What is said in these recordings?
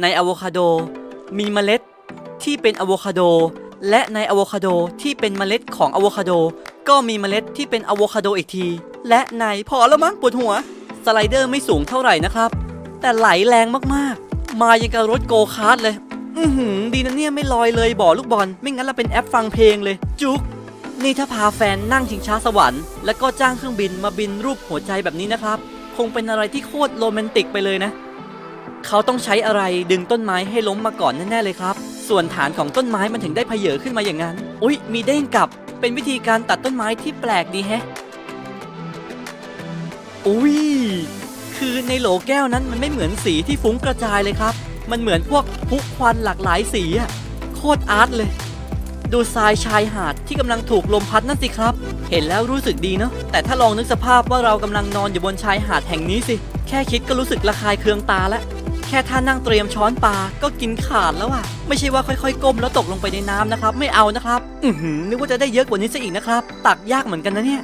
ในอะโวคาโด มีเมล็ดที่เป็นอะโวคาโด และในอะโวคาโดที่เป็นเมล็ดของอะโวคาโด ก็มีเมล็ดที่เป็นอะโวคาโดอีกที และในพอแล้วมั้งปวดหัว สไลเดอร์ไม่สูงเท่าไหร่นะครับ แต่ไหลแรงมากๆ มายังกับรถโกคาร์ทเลย อือหือดีนะเนี่ยไม่ลอยเลยบ่อลูกบอล ไม่งั้นเราเป็นแอปฟังเพลงเลย จุกนี่ถ้าพาแฟนนั่งชิงช้าสวรรค์ แล้วก็จ้างเครื่องบินมาบินรูปหัวใจแบบนี้นะครับ คงเป็นอะไรที่โคตรโรแมนติกไปเลยนะ เขาต้องใช้อะไรดึงต้นไม้ให้ล้มมาก่อนแน่ๆเลยครับ ส่วนฐานของต้นไม้มันถึงได้เพเยอขึ้นมาอย่างนั้น อุ๊ย มีเด้งกลับ เป็นวิธีการตัดต้นไม้ที่แปลกดีแฮะ อุ๊ย คือในโหลแก้วนั้นมันไม่เหมือนสีที่ฟุ้งกระจายเลยครับ มันเหมือนพวกพุควันหลากหลายสีอะโคตรอาร์ตเลย ดูทรายชายหาดที่กำลังถูกลมพัดนั่นสิครับ เห็นแล้วรู้สึกดีเนาะ แต่ถ้าลองนึกสภาพว่าเรากำลังนอนอยู่บนชายหาดแห่งนี้สิ แค่คิดก็รู้สึกระคายเคืองตาแล้ว ค่ท่านั่งเตรียมช้อนปลาก็กินขาดแล้วอะไม่ใช่ว่าค่อยๆ ก้มแล้วตกลงไปในน้ำนะครับ ไม่เอานะครับ อือหือนึกว่าจะได้เยอะกว่านี้ซะอีกนะครับ ตักยากเหมือนกันนะเนี่ย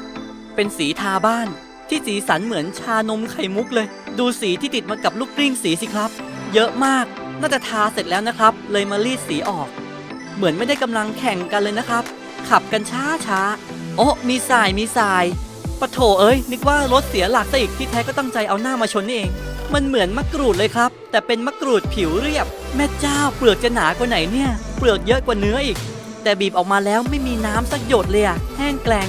เป็นสีทาบ้าน ที่สีสันเหมือนชานมไข่มุกเลย ดูสีที่ติดมากับลูกกลิ้งสีสิครับ เยอะมาก น่าจะทาเสร็จแล้วนะครับ เลยมารีดสีออก เหมือนไม่ได้กำลังแข่งกันเลยนะครับ ขับกันช้าช้าโอ้มีสายมีสายปะโถเอ้ยนึกว่ารถเสียหลักซะอีกที่แท้ก็ตั้งใจเอาหน้ามาชนนี่เอง มันเหมือนมะกรูดเลยครับ แต่เป็นมะกรูดผิวเรียบ แม่เจ้าเปลือกจะหนากว่าไหนเนี่ย เปลือกเยอะกว่าเนื้ออีก แต่บีบออกมาแล้วไม่มีน้ำสักหยดเลยอะแห้งแกลง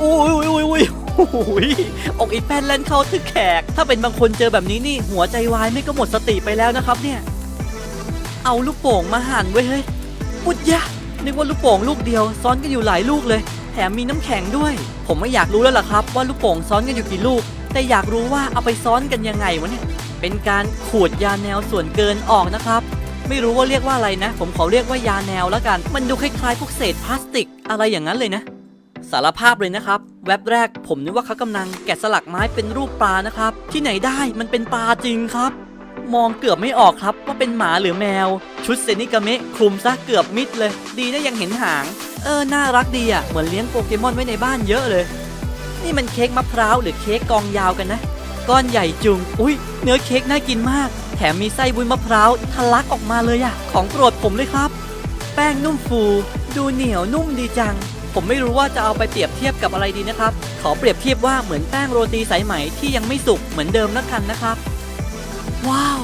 อุ้ยอุ้ยอุ้ยอุ้ยอุ้ยอกอีแป้นเล่นเข้าทึกแขก ถ้าเป็นบางคนเจอแบบนี้นี่ หัวใจวายไม่ก็หมดสติไปแล้วนะครับเนี่ย เอาลูกโป่งมาหั่นไว้เฮ้ยปุดยะนึกว่าลูกโป่งลูกเดียว ซ้อนกันอยู่หลายลูกเลย แถมมีน้ำแข็งด้วย ผมไม่อยากรู้แล้วล่ะครับ ว่าลูกโป่งซ้อนกันอยู่กี่ลูก แต่อยากรู้ว่าเอาไปซ้อนกันยังไงวะเนี่ย เป็นการขูดยาแนวส่วนเกินออกนะครับ ไม่รู้ว่าเรียกว่าอะไรนะ ผมขอเรียกว่ายาแนวแล้วกัน มันดูคล้ายๆพวกเศษพลาสติกอะไรอย่างนั้นเลยนะ สารภาพเลยนะครับ แว็บแรกผมนึกว่าเขากำลังแกะสลักไม้เป็นรูปปลานะครับ ที่ไหนได้มันเป็นปลาจริงครับ มองเกือบไม่ออกครับว่าเป็นหมาหรือแมว ชุดเซนิกาเมะคลุมซะเกือบมิดเลย ดีนะยังเห็นหาง เออน่ารักดีอะเหมือนเลี้ยงโปเกมอนไว้ในบ้านเยอะเลย นี่มันเค้กมะพร้าวหรือเค้กกองยาวกันนะ ก้อนใหญ่จุง อุ้ยเนื้อเค้กน่ากินมาก แถมมีไส้บุยมะพร้าวทะลักออกมาเลยอะของโปรดผมเลยครับ แป้งนุ่มฟู ดูเหนียวนุ่มดีจัง ผมไม่รู้ว่าจะเอาไปเปรียบเทียบกับอะไรดีนะครับ ขอเปรียบเทียบว่าเหมือนแป้งโรตีสายไหมที่ยังไม่สุกเหมือนเดิมแล้วกันนะครับ ว้าว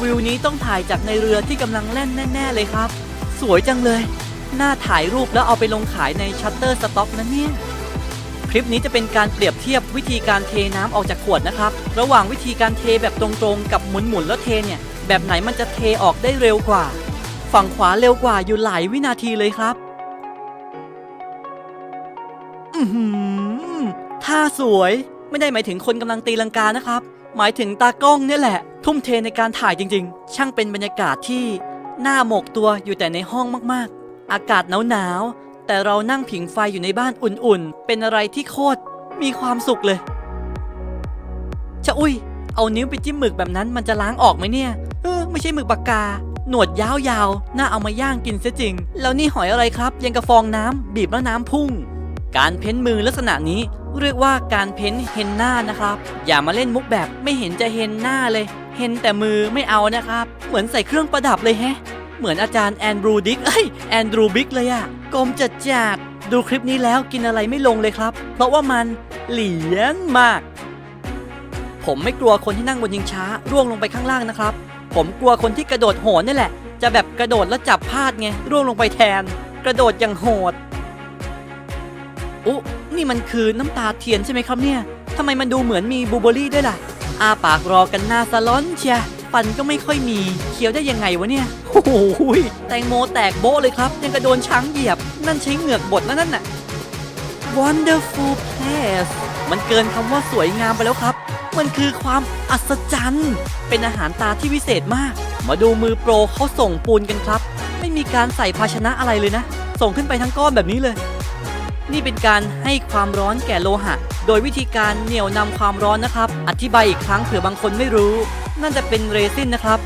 วิวนี้ต้องถ่ายจากในเรือที่กำลังแล่นแน่ๆเลยครับ สวยจังเลย น่าถ่ายรูปแล้วเอาไปลงขายในชัตเตอร์สต็อกนะเนี่ย คลิปนี้จะเป็นการเปรียบเทียบวิธีการเทน้ำออกจากขวดนะครับ ระหว่างวิธีการเทแบบตรงๆ กับหมุนๆแล้วเทเนี่ย แบบไหนมันจะเทออกได้เร็วกว่า ฝั่งขวาเร็วกว่าอยู่หลายวินาทีเลยครับอือหือท่าสวยไม่ได้หมายถึงคนกำลังตีลังกานะครับ หมายถึงตากล้องนี่แหละ ทุ่มเทในการถ่ายจริง ๆ ช่างเป็นบรรยากาศที่น่าหมกตัวอยู่แต่ในห้องมากๆ อากาศหนาวๆ แต่เรานั่งผิงไฟอยู่ในบ้านอุ่นๆ เป็นอะไรที่โคตรมีความสุขเลย ชะอุ้ย เอานิ้วไปจิ้มหมึกแบบนั้นมันจะล้างออกไหมเนี่ย เออไม่ใช่หมึกปากกา หนวดยาวๆ น่าเอามาย่างกินเสียจริง แล้วนี่หอยอะไรครับ ยังกระฟองน้ำบีบแล้วน้ำพุ่ง การเพ้นมือลักษณะนี้ เรียกว่าการเพ้นเฮนหน้านะครับ อย่ามาเล่นมุกแบบไม่เห็นจะเฮนหน้าเลย เฮนแต่มือไม่เอานะครับ เหมือนใส่เครื่องประดับเลยแฮะ เหมือนอาจารย์แอนดรูดิกเอ้ยแอนดรูบิกเลยอะ กลมจัดจัดๆดูคลิปนี้แล้วกินอะไรไม่ลงเลยครับ เพราะว่ามันเหลียนมาก ผมไม่กลัวคนที่นั่งบนยิงช้าร่วงลงไปข้างล่างนะครับ ผมกลัวคนที่กระโดดโหนนี่แหละ จะแบบกระโดดแล้วจับพลาดไงร่วงลงไปแทน กระโดดอย่างโหดอุ๊นี่มันคือน้ำตาเทียนใช่ไหมครับเนี่ยทำไมมันดูเหมือนมีบูเบอรี่ด้วยล่ะอาปากรอกันหน้าสล้อนเชีย ฟันก็ไม่ค่อยมี เคี้ยวได้ยังไงวะเนี่ยโอ้โหยแตงโมแตกโบ๊ะเลยครับ ยังกระโดนช้างเหยียบ นั่นใช้เหงือกบดแล้วนั่นน่ะ Wonderful place มันเกินคำว่าสวยงามไปแล้วครับ มันคือความอัศจรรย์ เป็นอาหารตาที่วิเศษมาก มาดูมือโปรเขาส่งปูนกันครับ ไม่มีการใส่ภาชนะอะไรเลยนะ ส่งขึ้นไปทั้งก้อนแบบนี้เลย นี่เป็นการให้ความร้อนแก่โลหะ โดยวิธีการเหนี่ยวนำความร้อนนะครับ อธิบายอีกครั้งเผื่อบางคนไม่รู้ นั่นจะเป็นเรซินนะครับ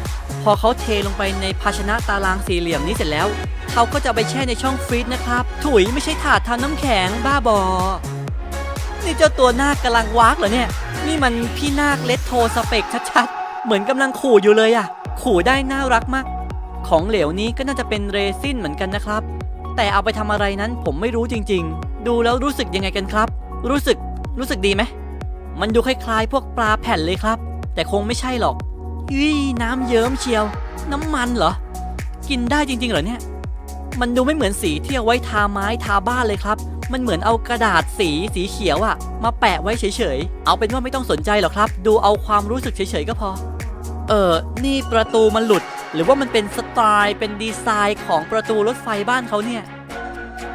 พอเขาเทลงไปในภาชนะตารางสี่เหลี่ยมนี้เสร็จแล้ว เขาก็จะไปแช่ในช่องฟรีซนะครับ ถุยไม่ใช่ถาดทำน้ำแข็งบ้าบอ นี่เจ้าตัวนาคกำลังวากเหรอเนี่ย นี่มันพี่นาคเลตโทสเปกชัดๆ เหมือนกำลังขู่อยู่เลยอะขู่ได้น่ารักมาก ของเหลวนี้ก็น่าจะเป็นเรซินเหมือนกันนะครับ แต่เอาไปทำอะไรนั้นผมไม่รู้จริง ๆ ดูแล้วรู้สึกยังไงกันครับ รู้สึกรู้สึกดีไหมมันดูคล้ายๆ พวกปลาแผ่นเลยครับ แต่คงไม่ใช่หรอกยี่น้ำเยิ้มเชียว น้ำมันเหรอ กินได้จริงๆเหรอเนี่ย มันดูไม่เหมือนสีที่เอาไว้ทาไม้ทาบ้านเลยครับ มันเหมือนเอากระดาษสีสีเขียวอะมาแปะไว้เฉยๆ เอาเป็นว่าไม่ต้องสนใจหรอกครับ ดูเอาความรู้สึกเฉยๆก็พอ เออนี่ประตูมันหลุด หรือว่ามันเป็นสไตล์เป็นดีไซน์ของประตูรถไฟบ้านเขาเนี่ย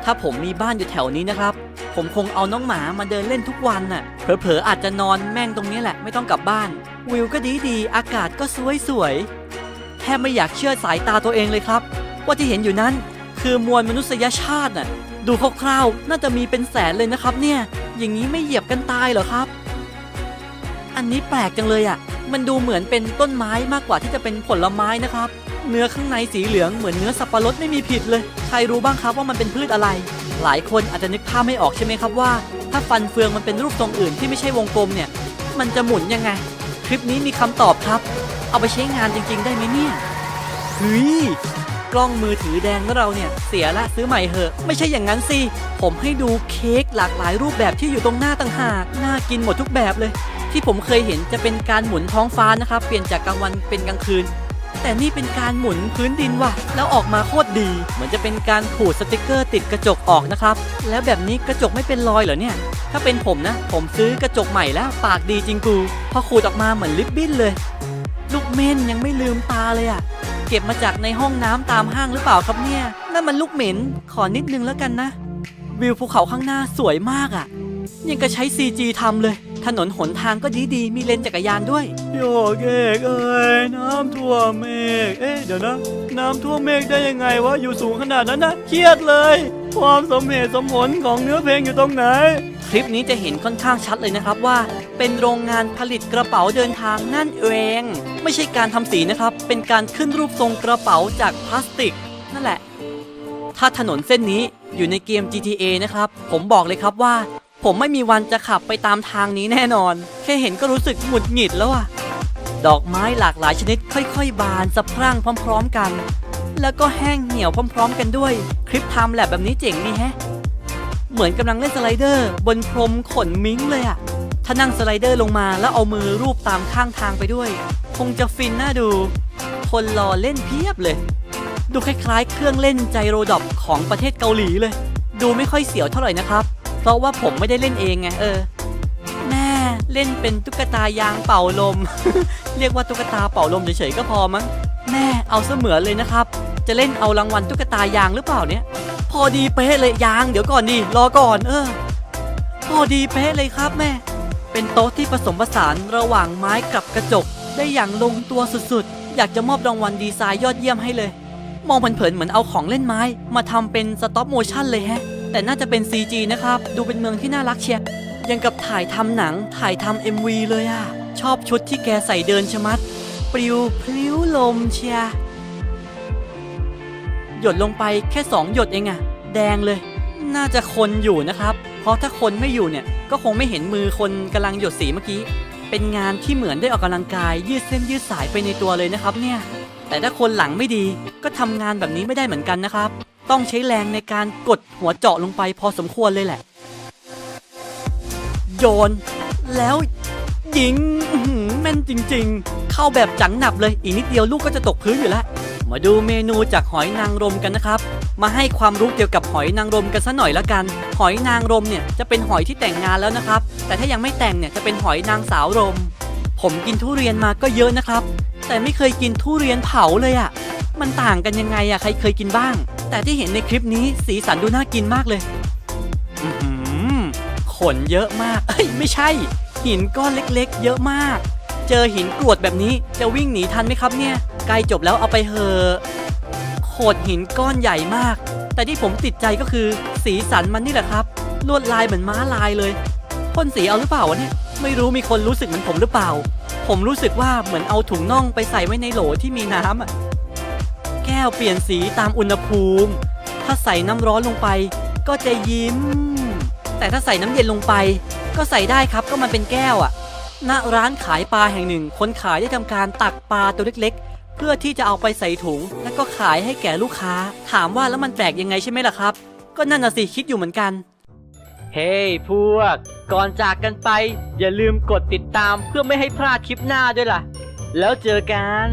ถ้าผมมีบ้านอยู่แถวนี้นะครับผมคงเอาน้องหมามาเดินเล่นทุกวันน่ะ เผลอๆอาจจะนอนแม่งตรงนี้แหละไม่ต้องกลับบ้าน วิวก็ดีดีอากาศก็สวยๆแทบไม่อยากเชื่อสายตาตัวเองเลยครับ ว่าที่เห็นอยู่นั้นคือมวลมนุษยชาติน่ะดูคร่าวๆน่าจะมีเป็นแสนเลยนะครับ เนี่ย อย่างนี้ไม่เหยียบกันตายเหรอครับ อันนี้แปลกจังเลยอะ มันดูเหมือนเป็นต้นไม้มากกว่าที่จะเป็นผลไม้นะครับ เนื้อข้างในสีเหลืองเหมือนเนื้อสับปะรดไม่มีผิดเลย ใครรู้บ้างครับว่ามันเป็นพืชอะไร หลายคนอาจจะนึกภาพไม่ออกใช่ไหมครับว่า ถ้าฟันเฟืองมันเป็นรูปทรงอื่นที่ไม่ใช่วงกลมเนี่ย มันจะหมุนยังไง ลิปนี้มีคำตอบครับ เอาไปใช้งานจริง ๆ ได้ไหมเนี่ยเฮ้ยกล้องมือถือแดงของเราเนี่ย เสียละซื้อใหม่เหอะ ไม่ใช่อย่างนั้นสิ ผมให้ดูเค้กหลากหลายรูปแบบที่อยู่ตรงหน้าต่างหากน่ากินหมดทุกแบบเลย ที่ผมเคยเห็นจะเป็นการหมุนท้องฟ้านะครับ เปลี่ยนจากกลางวันเป็นกลางคืน แต่นี่เป็นการหมุนพื้นดินว่ะ แล้วออกมาโคตรดี เหมือนจะเป็นการขูดสติกเกอร์ติดกระจกออกนะครับ แล้วแบบนี้กระจกไม่เป็นรอยเหรอเนี่ย ถ้าเป็นผมนะ ผมซื้อกระจกใหม่แล้วปากดีจริงกู พอขูดออกมาเหมือนลิปบิ้นเลย ลูกเม่นยังไม่ลืมตาเลยอะ่ะเก็บมาจากในห้องน้ำตามห้างหรือเปล่าครับเนี่ยนั่นมันลูกเหม็นขอนิดนึงแล้วกันนะ วิวภูเขาข้างหน้าสวยมากอะ่ะ ยังก็ใช้ CG ทำเลย ถนนหนทางก็ดีดีๆมีเลนจักรยานด้วย โยกเอกเอ้ยน้ำท่วมเมฆเอ๊ะเดี๋ยวนะ น้ำท่วมเมฆได้ยังไงวะอยู่สูงขนาดนั้นนะเครียดเลย ความสมเหตุสมผลของเนื้อเพลงอยู่ตรงไหน คลิปนี้จะเห็นค่อนข้างชัดเลยนะครับว่า เป็นโรงงานผลิตกระเป๋าเดินทางนั่นเอง ไม่ใช่การทำสีนะครับ เป็นการขึ้นรูปทรงกระเป๋าจากพลาสติก นั่นแหละ ถ้าถนนเส้นนี้อยู่ในเกม GTA นะครับ ผมบอกเลยครับว่า ผมไม่มีวันจะขับไปตามทางนี้แน่นอน แค่เห็นก็รู้สึกหงุดหงิดแล้วอะดอกไม้หลากหลายชนิดค่อยๆ บานสะพรั่งพร้อม ๆ กัน แล้วก็แห้งเหี่ยวพร้อม ๆ กันด้วย คลิปทม์แลบแบบนี้เจ๋งนี่แฮะ เหมือนกำลังเล่นสไลเดอร์ บนพรมขนมิ้งเลยอะถ้านั่งสไลเดอร์ลงมาแล้วเอามือรูปตามข้างทางไปด้วย คงจะฟินน่าดู คนรอเล่นเพียบเลย ดูคล้ายๆ เครื่องเล่นไจโรดอปของประเทศเกาหลีเลย ดูไม่ค่อยเสียวเท่าไหร่นะครับ เพราะว่าผมไม่ได้เล่นเองไงเออแม่เล่นเป็นตุ๊กตายางเป่าลม เรียกว่าตุ๊กตาเป่าลมเฉยๆก็พอมั้งแม่เอาเสมือนเลยนะครับ จะเล่นเอารางวัลตุ๊กตายางหรือเปล่าเนี่ย พอดีเป๊ะเลยยางเดี๋ยวก่อนดิรอก่อนเออ พอดีเป๊ะเลยครับแม่ เป็นโต๊ะที่ผสมผสานระหว่างไม้กับกระจก ได้อย่างลงตัวสุดๆ อยากจะมอบรางวัลดีไซน์ยอดเยี่ยมให้เลย มองเผินๆเหมือนเอาของเล่นไม้ มาทำเป็นสต็อปโมชั่นเลยแฮะ แต่น่าจะเป็น CG นะครับ ดูเป็นเมืองที่น่ารักเชียยังกับถ่ายทำหนังถ่ายทำ MV เลยอะชอบชุดที่แกใส่เดินชะมัด ปลิวพลิ้วลมเชียหยดลงไปแค่2หยดเองอะแดงเลย น่าจะคนอยู่นะครับ เพราะถ้าคนไม่อยู่เนี่ย ก็คงไม่เห็นมือคนกำลังหยดสีเมื่อกี้ เป็นงานที่เหมือนได้ออกกำลังกาย ยืดเส้นยืดสายไปในตัวเลยนะครับเนี่ยแต่ถ้าคนหลังไม่ดีก็ทำงานแบบนี้ไม่ได้เหมือนกันนะครับ ต้องใช้แรงในการกดหัวเจาะลงไปพอสมควรเลยแหละ โยน แล้วยิงแม่นจริง ๆ เข้าแบบจังหนับเลยอีกนิดเดียวลูกก็จะตกพื้นอยู่แล้ว มาดูเมนูจากหอยนางรมกันนะครับ มาให้ความรู้เกี่ยวกับหอยนางรมกันสัหน่อยละกัน หอยนางรมเนี่ยจะเป็นหอยที่แต่งงานแล้วนะครับ แต่ถ้ายังไม่แต่งเนี่ยจะเป็นหอยนางสาวรม ผมกินทุเรียนมาก็เยอะนะครับ แต่ไม่เคยกินทุเรียนเผาเลยอะ่ะ มันต่างกันยังไงอะ่ะใครเคยกินบ้าง แต่ที่เห็นในคลิปนี้สีสันดูน่ากินมากเลยขนเยอะมาก เอ้ยไม่ใช่ หินก้อนเล็กๆ เยอะมาก เจอหินกรวดแบบนี้จะวิ่งหนีทันไหมครับเนี่ยใกล้จบแล้วเอาไปเหอะโขดหินก้อนใหญ่มาก แต่ที่ผมติดใจก็คือ สีสันมันนี่แหละครับ ลวดลายเหมือนม้าลายเลยพ่นสีเอาหรือเปล่าวะเนี่ยไม่รู้มีคนรู้สึกเหมือนผมหรือเปล่า ผมรู้สึกว่าเหมือนเอาถุงน่องไปใส่ไว้ในโหลที่มีน้ำอะ วเปลี่ยนสีตามอุณหภูมิ ถ้าใส่น้ำร้อนลงไป ก็จะยิ้ม แต่ถ้าใส่น้ำเย็นลงไป ก็ใส่ได้ครับก็มันเป็นแก้วอะณร้านขายปลาแห่งหนึ่ง คนขายได้ทำการตักปลาตัวเล็ก ๆ เพื่อที่จะเอาไปใส่ถุง แล้วก็ขายให้แก่ลูกค้า ถามว่าแล้วมันแปลกยังไงใช่ไหมล่ะครับ ก็นั่นน่ะสิคิดอยู่เหมือนกัน เฮ้ hey, พวก ก่อนจากกันไป อย่าลืมกดติดตามเพื่อไม่ให้พลาดคลิปหน้าด้วยล่ะ แล้วเจอกัน